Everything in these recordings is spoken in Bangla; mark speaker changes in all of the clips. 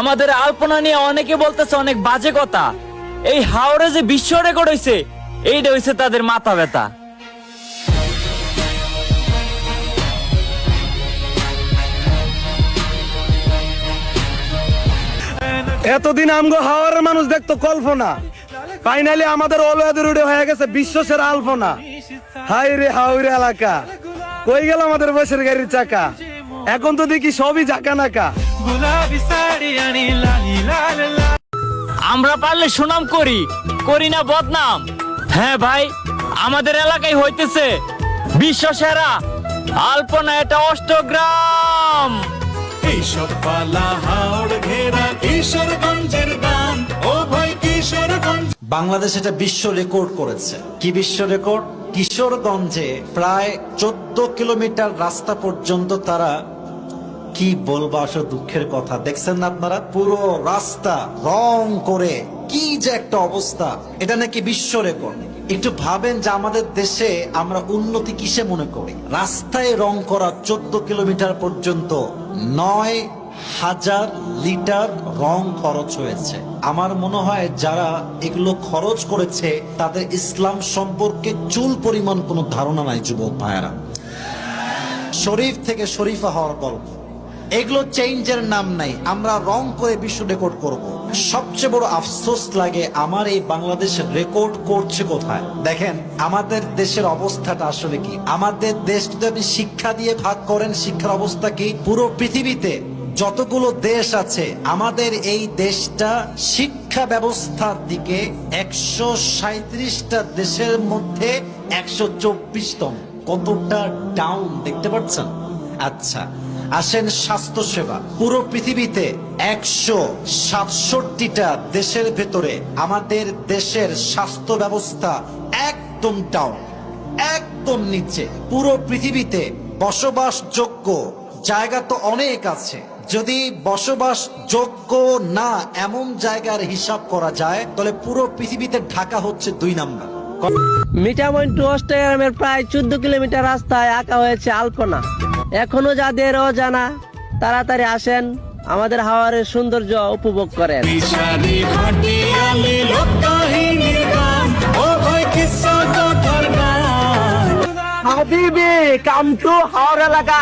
Speaker 1: আমাদের আলপনা নিয়ে অনেকে বলতেছে অনেক বাজে কথা। এই হাওড়ে যে বিশ্ব রেকর্ড হয়েছে এইটা হয়েছে তাদের মাথা ব্যথা।
Speaker 2: এতদিন আমগো হাওয়ারের মানুষ দেখতো কল্পনা। ফাইনালি আমাদের অলওয়াদের উড়ে হয়ে গেছে বিশ্ব সেরা আলপনা। হাই রে হাওড়ে এলাকা। কই গেল আমাদের বসের গাড়ির চাকা? এখন তো দেখি সবই জাকা নাকা
Speaker 3: গুলাবি শাড়ি আনি লালি লাল
Speaker 1: আমরা পারলে সুনাম করি করি না বদনাম। হ্যাঁ ভাই আমাদের এলাকায় হইতেছে বিশ্ব সেরা আলপনা এটা অষ্টগ্রাম।
Speaker 3: এইসব পালা হাওড় ঘেরা কিশোরগঞ্জের গান। ও ভাই কিশোরগঞ্জ।
Speaker 4: বাংলাদেশ এটা বিশ্ব রেকর্ড করেছে। কি বিশ্ব রেকর্ড? কিশোরগঞ্জে প্রায় চোদ্দ কিলোমিটার রাস্তা পর্যন্ত তারা কি বলব আসলে দুঃখের কথা? দেখছেন না আপনারা? পুরো রাস্তা রং করে কি যে একটা অবস্থা। এটা নাকি বিশ্ব রেকর্ড। একটু ভাবেন যে আমাদের দেশে আমরা উন্নতি কিসে মনে করি? রাস্তায় রং করা চোদ্দ কিলোমিটার পর্যন্ত নয় হাজার লিটার রং খরচ হয়েছে। আমার মনে হয় যারা এগুলো খরচ করেছে, তাদের ইসলাম সম্পর্কে চুল পরিমাণ কোনো ধারণা নাই, যুবক ভাইয়েরা। শরীফ থেকে শরীফা হওয়ার গল্প। এগুলো চেঞ্জের নাম নাই। আমরা রং করে বিশ্ব রেকর্ড করব। সবচেয়ে বড় আফসোস লাগে আমার এই বাংলাদেশ রেকর্ড করছে কোথায়? দেখেন, আমাদের দেশের অবস্থাটা আসলে কি? আমাদের দেশ যদি আপনি শিক্ষা দিয়ে ভাগ করেন, শিক্ষার অবস্থা কি? পুরো পৃথিবীতে যতগুলো দেশ আছে, আমাদের এই দেশটা শিক্ষা ব্যবস্থার দিকে একশো সাঁত্রিশটা দেশের মধ্যে একশো চব্বিশতম। কতটা ডাউন দেখতে পাচ্ছেন? আচ্ছা আসেন স্বাস্থ্য সেবা পুরো পৃথিবীতে একশো সাতষট্টিটা দেশের ভেতরে আমাদের দেশের স্বাস্থ্য ব্যবস্থা একদম ডাউন একদম নিচে। পুরো পৃথিবীতে বসবাসযোগ্য জায়গা তো অনেক আছে। যদি বসবাস যোগ্য না এমন জায়গার হিসাব করা যায়, তাহলে পুরো পৃথিবীতে ঢাকা হচ্ছে দুই নাম্বার।
Speaker 5: মিঠামইন টু অস্ট্রাগ্রামের প্রায় চোদ্দ কিলোমিটার রাস্তায় আঁকা হয়েছে আলপনা। এখনও যাদের অজানা তাড়াতাড়ি আসেন আমাদের হাওয়ারের সৌন্দর্য উপভোগ করেন। হাবিবি কাম টু এলাকা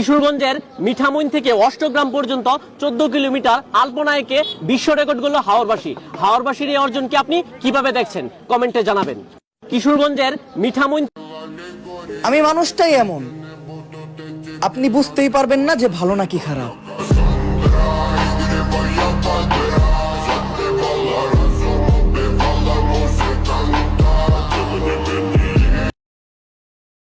Speaker 6: কিশোরগঞ্জের মিঠামইন থেকে অষ্টগ্রাম পর্যন্ত চোদ্দ কিলোমিটার আলপনায়কে বিশ্ব রেকর্ড করল হাওরবাসী। হাওরবাসীর এই অর্জনকে আপনি কীভাবে দেখছেন? কমেন্টে জানাবেন। কিশোরগঞ্জের মিঠামইন
Speaker 7: আমি মানুষটাই এমন। আপনি বুঝতেই পারবেন না যে ভালো নাকি খারাপ।